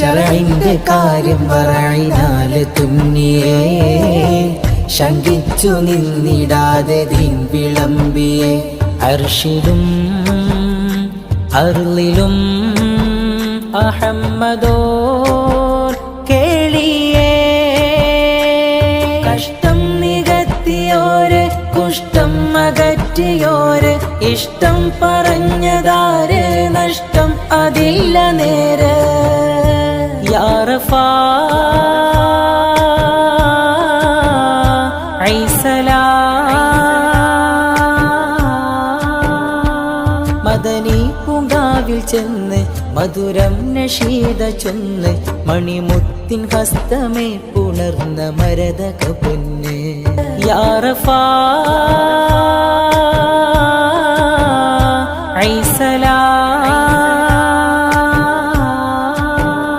ഷറൈന്റെ കാര്യം പറയിനാല് തുന്നിയേ. ശങ്കിച്ചു നിന്നിടാതെ ദീൻ വിളമ്പിയെ. അർഷിലും അരുളിലും അഹമ്മദോ കേളിയേ. കഷ്ടം ഇഷ്ടം പറഞ്ഞതാര് നഷ്ടം അതില്ല നേര്. യാറഫാ മദനി പൂങ്കാവിൽ ചെന്ന് മധുരം നഷീത ചൊന്ന് മണിമുത്തിൻ ഹസ്തമേ പുണർന്ന മരതക പൊന്ന്. യാറഫാ